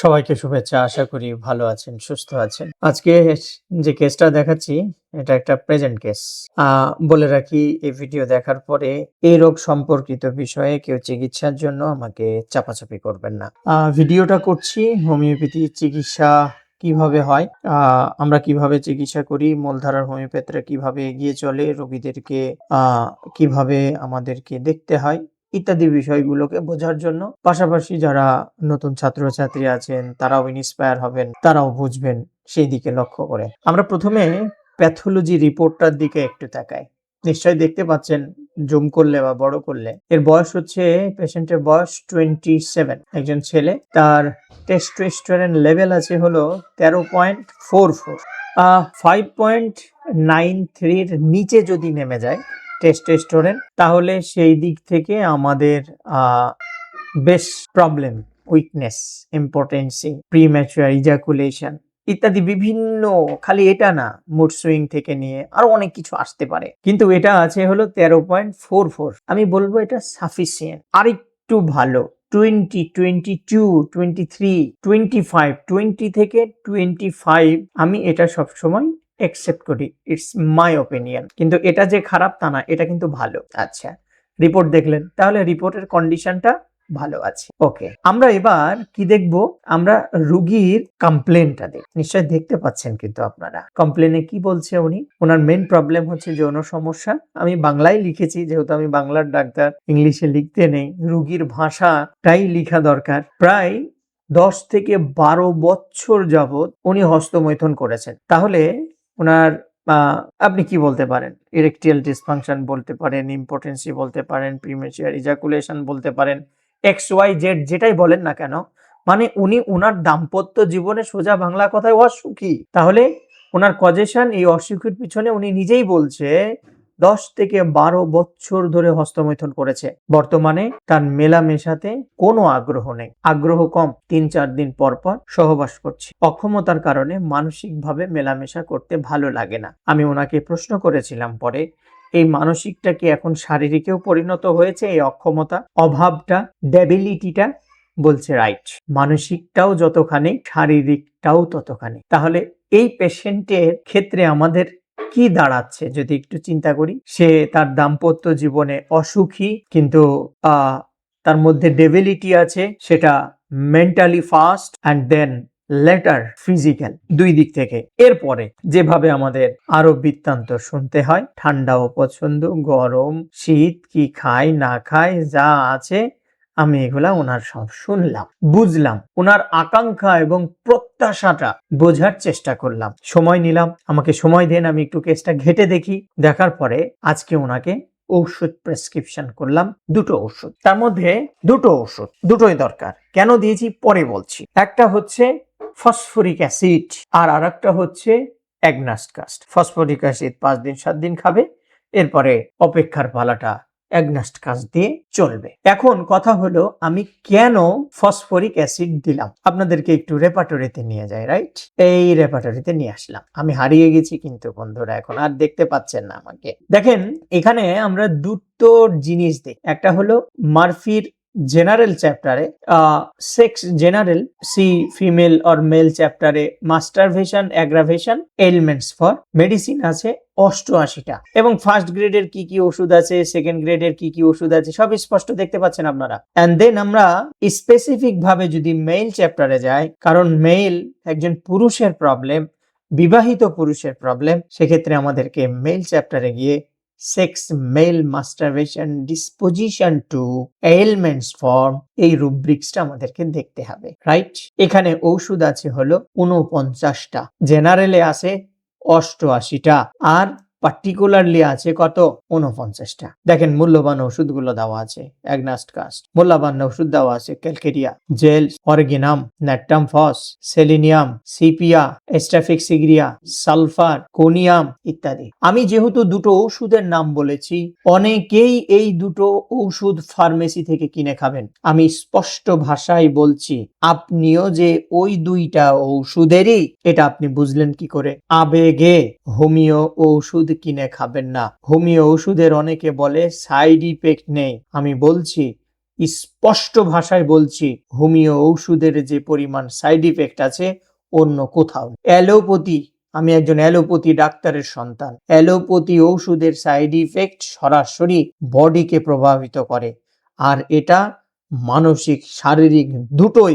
সবাইকে শুভেচ্ছা। আশা করি ভালো আছেন, সুস্থ আছেন। আজকে যে কেসটা দেখাচ্ছি, এটা একটা প্রেজেন্ট কেস বলে রাখি, এই ভিডিও দেখার পরে এই রোগ সম্পর্কিত বিষয়ে কেউ চিকিৎসার জন্য আমাকে চাপাচাপি করবেন না। ভিডিওটা করছি হোমিওপ্যাথি চিকিৎসা কীভাবে হয় আমরা কীভাবে চিকিৎসা করি, মূলধারার হোমিওপ্যাথরা কীভাবে এগিয়ে চলে, রোগীদেরকে কীভাবে আমাদেরকে দেখতে হয় ইত্যাদি বিষয়গুলোকে বোঝার জন্য। পাশাপাশি যারা নতুন ছাত্রছাত্রী আছেন, তারাও ইন্সপায়ার হবেন, তারাও বুঝবেন সেই দিকে লক্ষ্য করে। আমরা প্রথমে প্যাথোলজি রিপোর্টটার দিকে একটু তাকাই। নিশ্চয়ই দেখতে পাচ্ছেন জুম করলে বা বড় করলে। এর বয়স হচ্ছে পেশেন্টের বয়স টোয়েন্টি সেভেন একজন ছেলে, তার টেস্টোস্টেরন লেভেল আছে হলো তেরো point four four five point nine থ্রির নিচে যদি নেমে যায় টেস্টোস্টেরন তাহলে সেই দিক থেকে আমাদের বেশ problem weakness impotency premature ejaculation ইত্যাদি বিভিন্ন, খালি এটা না মুড সুইং থেকে নিয়ে আরও অনেক কিছু আসতে পারে। কিন্তু এটা আছে হলো তেরো পয়েন্ট ফোর ফোর। আমি বলব এটা সাফিসিয়েন্ট আর একটু ভালো twenty twenty two twenty three twenty five twenty থেকে টোয়েন্টি ফাইভ আমি এটা সবসময় একসেপ্ট করি ইটস মাই ওপিনিয়ন কিন্তু এটা যে খারাপ তা না এটা কিন্তু ভালো। আচ্ছা। রিপোর্ট দেখলেন তাহলে রিপোর্টের কন্ডিশনটা ভালো আছে। ওকে আমরা এবার কি দেখব? আমরা রুগীর কমপ্লেনটা দেখ নিশ্চয় দেখতে পাচ্ছেন কিন্তু আপনারা। কমপ্লেনে কি বলছে উনি? ওনার মেন প্রবলেম হচ্ছে যৌন সমস্যা। আমি বাংলায় লিখেছি যেহেতু আমি বাংলার ডাক্তার ইংলিশে লিখতে নেই। রুগীর ভাষাটাই লেখা দরকার। প্রায় দশ থেকে বারো বছর যাবৎ উনি হস্তমৈথুন করেছেন। তাহলে ওনার আপনি কি বলতে পারেন? ইরেকটিয়াল ডিসফাংশন বলতে পারেন ইম্পর্টেন্সি বলতে পারেন প্রিমেচিয়ার ইজাকুলেশন বলতে পারেন এক্স ওয়াই জেড যেটাই বলেন না কেন মানে উনি ওনার দাম্পত্য জীবনে সোজা বাংলা কথায় অসুখী। তাহলে ওনার কজেশন এই অসুখের পিছনে উনি নিজেই বলছে দশ থেকে বারো বছর ধরে হস্তমৈথুন করেছে। বর্তমানে তার মেলামেশাতে কোনো আগ্রহ নেই। আগ্রহ কম, তিন চার দিন পর পর সহবাস করছে। অক্ষমতার কারণে মানসিকভাবে মেলামেশা করতে ভালো লাগে না। আমি ওনাকে প্রশ্ন করেছিলাম পরে, এই মানসিকটা কি এখন শারীরিকেও পরিণত হয়েছে? এই অক্ষমতা, অভাবটা ডেবিলিটিটা বলছে রাইট। মানসিকটাও যতখানি, শারীরিকটাও ততখানি। তাহলে এই পেশেন্টের ক্ষেত্রে আমাদের কি দাঁড়াচ্ছে যদি একটু চিন্তা করি? সে তার দাম্পত্য জীবনে অসুখী, কিন্তু তার মধ্যে ডেবিলিটি আছে, সেটা mentally first and then later physical দুই দিক থেকে। এরপরে যেভাবে আমাদের আরও বৃত্তান্ত শুনতে হয়, ঠান্ডাও পছন্দ, গরম, শীত, কি খায় না খায় যা আছে আমি এগুলা ওনার সব শুনলাম, বুঝলাম। ওনার আকাঙ্ক্ষা এবং প্রত্যাশাটা বোঝার চেষ্টা করলাম। সময় নিলাম, আমাকে সময় দেন, আমি একটু কেসটা ঘেটে দেখি। দেখার পরে আজকে ওনাকে ঔষধ প্রেসক্রিপশন করলাম, দুটো ওষুধ তার মধ্যে দুটো ওষুধ দুটোই দরকার। কেন দিয়েছি? পরে বলছি। একটা হচ্ছে ফসফরিক অ্যাসিড আর আরেকটা হচ্ছে অ্যাগনাস্টকাস্ট ফসফরিক অ্যাসিড পাঁচ দিন, সাত দিন খাবে, এরপরে অপেক্ষার পালাটা অ্যাগনাস্ট কাজ দিয়ে চলবে। এখন কথা হলো, আমি কেন ফসফরিক অ্যাসিড দিলাম? আপনাদেরকে একটু রেপাটরিতে নিয়ে যাই রাইট এই রেপাটরিতে নিয়ে আসলাম। আমি হারিয়ে গেছি কিন্তু বন্ধুরা, এখন আর দেখতে পাচ্ছেন না আমাকে। দেখেন, এখানে আমরা দুটো জিনিস দেখি। একটা হলো মারফির জেনারেল চ্যাপ্টারে sex general see female or male চ্যাপ্টারে masturbation aggravation elements for medicine আছে অষ্টআশিটা। এবং ফার্স্ট গ্রেডের কি কি ওষুধ আছে সেকেন্ড গ্রেডের কি কি ওষুধ আছে, সব স্পষ্ট দেখতে পাচ্ছেন আপনারা। অ্যান্ড দেন আমরা স্পেসিফিক ভাবে যদি মেল চ্যাপ্টারে যাই, কারণ মেইল একজন পুরুষের প্রবলেম বিবাহিত পুরুষের প্রবলেম সেক্ষেত্রে আমাদেরকে মেইল চ্যাপ্টারে গিয়ে sex male masturbation disposition to elements form এই রুব্রিক্সটা আমাদেরকে দেখতে হবে রাইট এখানে ঔষধ আছে হলো উনপঞ্চাশটা জেনারেলে আছে অষ্টআশিটা, আর পার্টিকুলারলি আছে কত? উনপঞ্চাশটা দেখেন, মূল্যবান ওষুধগুলো দেওয়া আছে। অ্যাগনাস্ট কাস্ট মূল্যবান ওষুধ দেওয়া আছে calcarea jail origanum natrum phos selenium sepia staphysagria sulphur conium ইত্যাদি। আমি যেহেতু দুটো ওষুধের নাম বলেছি, অনেকেই এই দুটো ওষুধ ফার্মেসি থেকে কিনে খাবেন। আমি স্পষ্ট ভাষায় বলছি, আপনিও যে ওই দুইটা ওষুধেরই এটা আপনি বুঝলেন কি করে? আবেগে হোমিও ওষুধ কিনে খাবেন না। হোমিও ওষুধের অনেকে বলে, সাইড ইফেক্ট নেই। আমি বলছি, স্পষ্ট ভাষায় বলছি, হোমিও ঔষধের যে পরিমাণ সাইড ইফেক্ট আছে, অন্য কোথাও। অ্যালোপ্যাথি, আমি একজন অ্যালোপ্যাথি ডাক্তারের সন্তান। অ্যালোপ্যাথি ঔষধের সাইড ইফেক্ট সরাসরি বডিকে প্রভাবিত করে। আর এটা মানসিক, শারীরিক দুটোই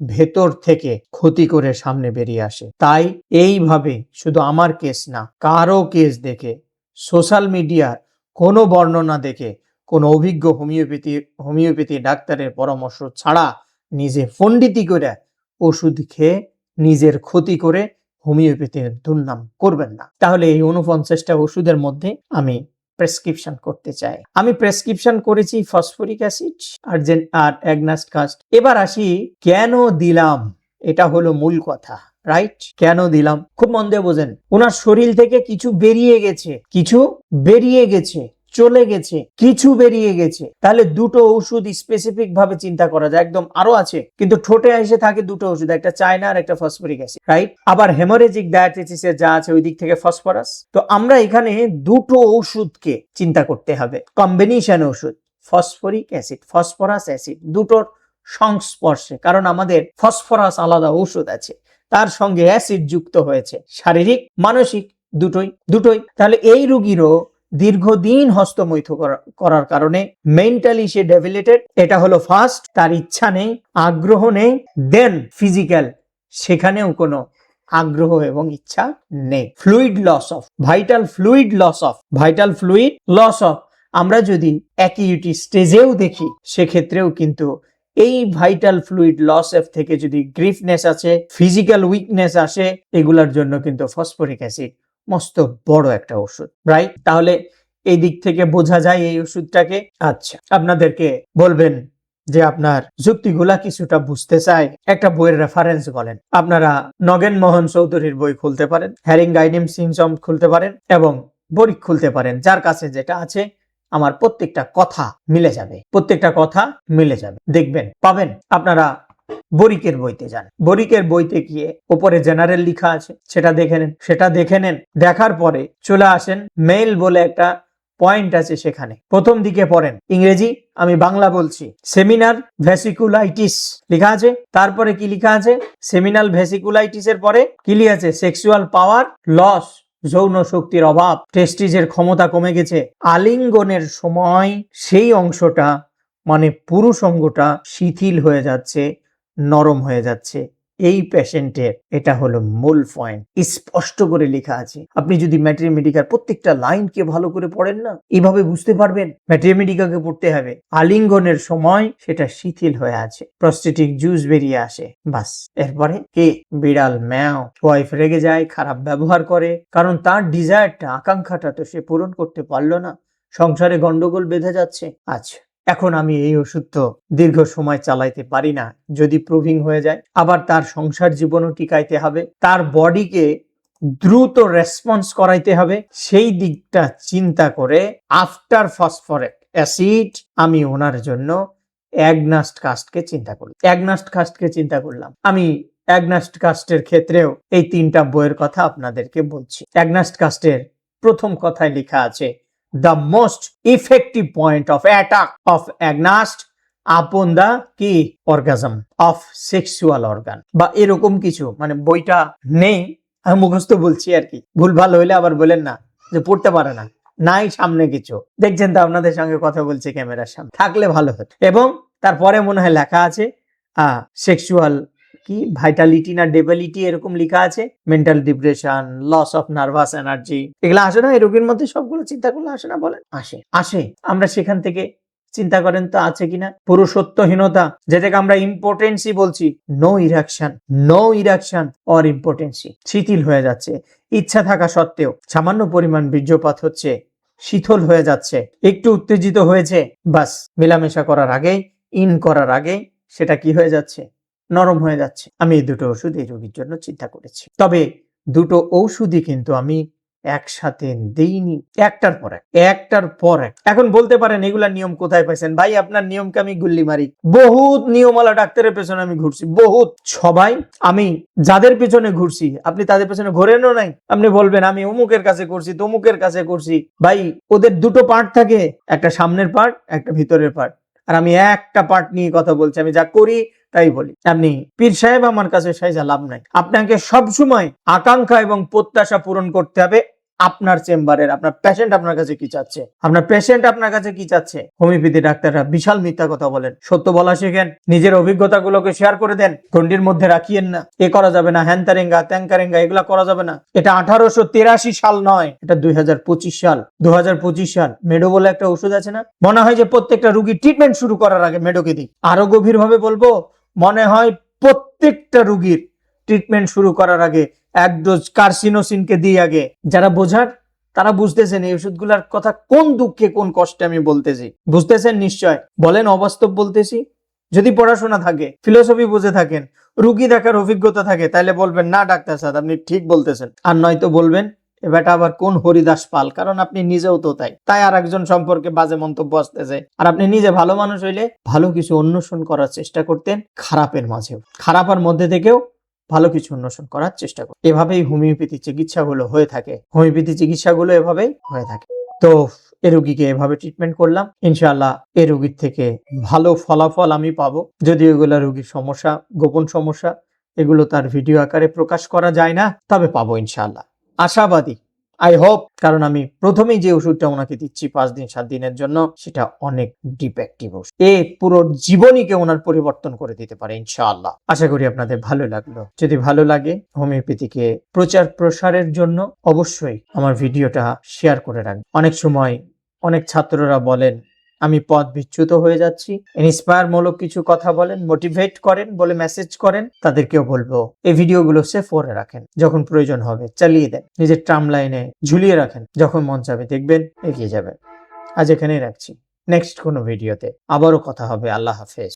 ভেতর থেকে ক্ষতি করে সামনে বেরিয়ে আসে। তাই এইভাবে শুধু আমার কেস না কারও কেস দেখে, সোশ্যাল মিডিয়ার কোনো বর্ণনা দেখে, কোনো অভিজ্ঞ হোমিওপ্যাথি হোমিওপ্যাথি ডাক্তারের পরামর্শ ছাড়া নিজে ফন্ডিতি করে ওষুধ খেয়ে নিজের ক্ষতি করে হোমিওপ্যাথির দুর্নাম করবেন না। তাহলে এই উনপঞ্চাশটা ওষুধের মধ্যে আমি প্রেসক্রিপশন করতে চাই আমি প্রেসক্রিপশন করেছি ফসফরিক অ্যাসিড আর আর অ্যাগনাস্ট কাস্ট এবার আসি, কেন দিলাম? এটা হলো মূল কথা রাইট কেন দিলাম? খুব মন দিয়ে বোঝেন। ওনার শরীর থেকে কিছু বেরিয়ে গেছে, কিছু বেরিয়ে গেছে। চলে গেছে, কিছু বেরিয়ে গেছে। তাহলে দুটো ওষুধ স্পেসিফিক ভাবে চিন্তা করা যায়। একদম আরও আছে, কিন্তু ঠোঁটে এসে থাকে দুটো ওষুধ, একটা চায়না আর একটা ফসফরিক অ্যাসিড রাইট আবার হেমোরেজিক ডায়াবেটিসের যা আছে ওই দিক থেকে ফসফরাস তো আমরা এখানে দুটো ওষুধকে চিন্তা করতে হবে। কম্বিনেশন ওষুধ ফসফরিক অ্যাসিড ফসফরাস অ্যাসিড দুটোর সংস্পর্শে। কারণ আমাদের ফসফরাস আলাদা ঔষধ আছে, তার সঙ্গে অ্যাসিড যুক্ত হয়েছে। শারীরিক, মানসিক, দুটোই দুটোই। তাহলে এই রুগীরও দীর্ঘদিন হস্তমৈথ করা- করার কারণে মেন্টালি সে ডেভিলেটেড এটা হলো ফার্স্ট তার ইচ্ছা নেই, আগ্রহ নেই দেন ফিজিক্যাল সেখানেও কোনো আগ্রহ এবং ইচ্ছা নেই। Fluid loss of vital fluid loss of vital fluid loss of আমরা যদি অ্যাকিউটি স্টেজেও দেখি, সেক্ষেত্রেও কিন্তু এই ভাইটাল ফ্লুইড লস এফ থেকে যদি গ্রিফনেস আছে ফিজিক্যাল উইকনেস আসে, এগুলার জন্য কিন্তু ফসফরিক অ্যাসিড মস্ত বড় একটা ওষুধ রাইট তাহলে এই দিক থেকে বোঝা যায় এই ওষুধটাকে। আচ্ছা আপনাদেরকে বলবেন যে আপনার যুক্তিগুলা কিছুটা বুঝতে চাই একটা বইয়ের রেফারেন্স বলেন। আপনারা নগেন মোহন চৌধুরীর বই খুলতে পারেন হ্যারিং গাইনিম সিমসম খুলতে পারেন এবং বরিক খুলতে পারেন। যার কাছে যেটা আছে, আমার প্রত্যেকটা কথা মিলে যাবে। প্রত্যেকটা কথা মিলে যাবে। দেখবেন, পাবেন। আপনারা বরিকের বইতে যান। বরিকের বইতে গিয়ে ওপরে জেনারেল লিখা আছে, সেটা দেখে নেন। সেটা দেখে নেন, দেখার পরে চলে আসেন মেল বলে একটা পয়েন্ট আছে সেখানে। প্রথম দিকে পড়েন, ইংরেজি, আমি বাংলা বলছি। সেমিনার ভেসিকুলাইটিস লেখা আছে, তারপরে কি লেখা আছে? সেমিনাল ভেসিকুলাইটিস এর পরে কি লেখা আছে? সেক্সুয়াল পাওয়ার লস, যৌন শক্তির অভাব, টেস্টিজের ক্ষমতা কমে গেছে। আলিঙ্গনের সময় সেই অংশটা মানে পুরুষ অঙ্গটা শিথিল হয়ে যাচ্ছে। নরম হয়ে যাচ্ছে। এই পেশেন্টের এটা হলো মূল পয়েন্ট স্পষ্ট করে লেখা আছে। আপনি যদি ম্যাট্রিমেডিকার প্রত্যেকটা লাইনকে ভালো করে পড়েন না, এভাবে বুঝতে পারবেন ম্যাট্রিমেডিকাকে পড়তে হবে। আলিঙ্গনের সময় সেটা শিথিল হয়ে আছে। প্রস্টেটিক জুস বেরিয়ে আসে। বাস। এরপরে কে? বিড়াল ম্যাও। ওয়াইফ রেগে যায়, খারাপ ব্যবহার করে। কারণ তার ডিজায়ারটা আকাঙ্ক্ষাটা তো সে পূরণ করতে পারল না। সংসারে গন্ডগোল বেঁধে যাচ্ছে। আচ্ছা। এখন আমি এই ওষুধ তো দীর্ঘ সময় চালাইতে পারি না। যদি প্রুভিং হয়ে যায়, আবার তার সংসার জীবনও টিকাইতে হবে, তার বডিকে দ্রুত রেসপন্স করাইতে হবে, সেই দিকটা চিন্তা করে আফটার ফসফরিক অ্যাসিড আমি ওনার জন্য অ্যাগনাস্ট কাস্টকে চিন্তা করি অ্যাগনাস্ট কাস্টকে চিন্তা করলাম। আমি অ্যাগনাস্ট কাস্টের ক্ষেত্রেও এই তিনটা বইয়ের কথা আপনাদেরকে বলছি। অ্যাগনাস্ট কাস্টের প্রথম কথায় লেখা আছে the most effective point of attack of agnast upon the কি orgasm of sexual organ. বা এরকম কিছু মানে বইটা নেই, আমি মুখস্থ বলছি আর কি। ভুল ভালো হইলে আবার বলেন না, যে পড়তে পারে না। নাই সামনে কিছু। দেখছেন তো, আপনাদের সঙ্গে কথা বলছে ক্যামেরার সামনে। থাকলে ভালো হতো। এবং তারপরে মনে হয় লেখা আছে সেক্সুয়াল কি? ভাইটালিটি না ডেবিলিটি এরকম লেখা আছে? Mental depression loss of nervous energy এগুলো আসে না? এই রোগীর মধ্যে সবগুলো চিন্তা করলে আসে না বলেন? আসে। আসে। আমরা সেখান থেকে চিন্তা করেন তো আছে কিনা? পুরুষত্বহীনতা যেটাকে আমরা ইম্পর্টেন্সি বলছি no erection no erection or impotency শিথিল হয়ে যাচ্ছে। ইচ্ছা থাকা সত্ত্বেও সামান্য পরিমাণ বীর্যপাত হচ্ছে, শীতল হয়ে যাচ্ছে, একটু উত্তেজিত হয়েছে, বাস, মেলামেশা করার আগেই ইন করার আগেই সেটা কি হয়ে যাচ্ছে? নরম হয়ে যাচ্ছে। আমি এই দুটো ওষুধ এই রোগীর জন্য চিন্তা করেছি। তবে দুটো ঔষধই কিন্তু আমি একসাথে দেইনি। একটার পর এক, একটার পর এক। এখন বলতে পারেন এগুলা নিয়ম কোথায় পাইছেন? ভাই, আপনার নিয়মকে আমি গুল্লি মারি। বহুত নিয়মওয়ালা ডাক্তারের পেছনে আমি ঘুরছি। বহুত। সবাই, আমি যাদের পেছনে ঘুরছি, আপনি তাদের পেছনে ঘোরেনও নাই। আপনি বলবেন, আমি অমুকের কাছে করছি, তমুকের কাছে করছি। ভাই, ওদের দুটো পার্ট থাকে। একটা সামনের পার্ট একটা ভিতরের পার্ট আর আমি একটা পার্ট নিয়ে কথা বলছি। আমি যা করি তাই বলি। আপনি পীর সাহেব আমার কাছে সাইজা লাভ নাই। আপনাকে সবসময় আকাঙ্ক্ষা এবং প্রত্যাশা পূরণ করতে হবে আপনার চেম্বারের, আপনার পেশেন্ট আপনার কাছে কি চাচ্ছে? আপনার পেশেন্ট আপনার কাছে কি চাচ্ছে? হোমিওপ্যাথি ডাক্তাররা বিশাল মিথ্যা কথা বলেন। সত্য বলা শেখেন, নিজের অভিজ্ঞতাগুলোকে শেয়ার করে দেন গন্ডির মধ্যে রাখিয়েন না। এ করা যাবে না হ্যান্তারেঙ্গা ত্যাঙ্কারেঙ্গা এগুলা করা যাবে না। এটা আঠারোশো তেরাশি সাল নয়, এটা দুই হাজার পঁচিশ সাল। দু হাজার পঁচিশ সাল, মেডো বলে একটা ওষুধ আছে না? মনে হয় যে প্রত্যেকটা রুগী ট্রিটমেন্ট শুরু করার আগে মেডোকে দিই। আরও গভীর ভাবে বলব মনে হয় প্রত্যেকটা রুগীর ট্রিটমেন্ট শুরু করার আগে এক ডোজ কার্সিনোসিনকে দিই আগে। যারা বোঝার, তারা বুঝতেছেন এই ওষুধগুলার কথা কোন দুঃখে, কোন কষ্টে আমি বলতেছি। বুঝতেছেন নিশ্চয়? বলেন, অবাস্তব বলতেছি? যদি পড়াশোনা থাকে ফিলোসফি বুঝে থাকেন, রুগী দেখার অভিজ্ঞতা থাকে, তাহলে বলবেন, না, ডাক্তার সাহেব, আপনি ঠিক বলতেছেন। আর নয়তো বলবেন এ বেটা আবার কোন হরিদাস পাল? কারণ আপনি নিজেও তো তাই। তাই আর একজন সম্পর্কে বাজে মন্তব্য আসতেছে। আর আপনি নিজে ভালো মানুষ হইলে ভালো কিছু অন্বেষণ করার চেষ্টা করতেন খারাপের মাঝেও। খারাপের মধ্যে থেকেও ভালো কিছু অন্বেষণ করার চেষ্টা করুন এভাবেই হোমিওপ্যাথি চিকিৎসাগুলো হয়ে থাকে। হোমিওপ্যাথি চিকিৎসাগুলো এভাবেই হয়ে থাকে। তো এ রুগীকে এভাবে ট্রিটমেন্ট করলাম। ইনশাআল্লাহ এ রুগীর থেকে ভালো ফলাফল আমি পাবো। যদি এগুলা রুগীর সমস্যা, গোপন সমস্যা, এগুলো তার ভিডিও আকারে প্রকাশ করা যায় না, তবে পাবো ইনশাআল্লাহ। আশাবাদী। আই হোপ কারণ আমি প্রথমেই যে ওষুধটা ওনাকে দিচ্ছি পাঁচ দিন, সাত দিনের জন্য, সেটা অনেক ডিপেক্টিভ ওষুধ। এ পুরো জীবনীকে ওনার পরিবর্তন করে দিতে পারে, ইনশাআল্লাহ। আশা করি আপনাদের ভালো লাগল। যদি ভালো লাগে, হোমিওপ্যাথিকে প্রচার প্রসারের জন্য অবশ্যই আমার ভিডিওটা শেয়ার করে রাখবেন। অনেক সময় অনেক ছাত্ররা বলেন আমি পথ বিচ্যুত হয়ে যাচ্ছি। ইন্সপায়ার মূলক কিছু কথা বলেন মোটিভেট করেন বলে মেসেজ করেন, তাদেরকেও বলব। এই ভিডিওগুলো সেভ করে রাখেন, যখন প্রয়োজন হবে চালিয়ে দেন। নিজের ট্রাম লাইনে ঝুলিয়ে রাখেন, যখন মন চাবে দেখবেন এগিয়ে যাবেন। আজ এখানেই রাখছি। নেক্সট কোনো ভিডিওতে আবারও কথা হবে। আল্লাহ হাফেজ।